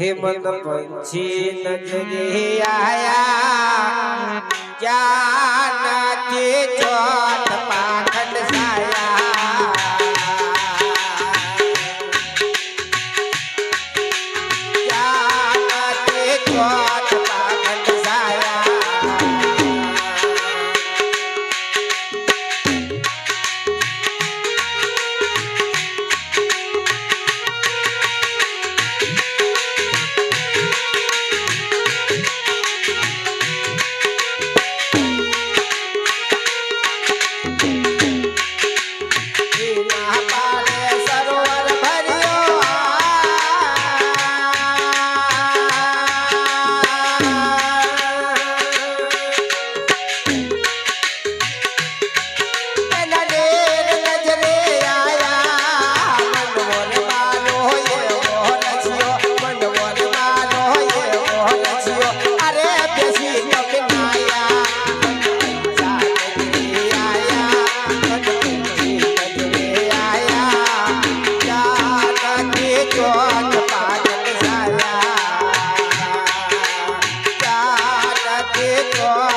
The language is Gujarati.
હેમંત પંછી નજરે આયા. ક્યાં નથી પાક recorde.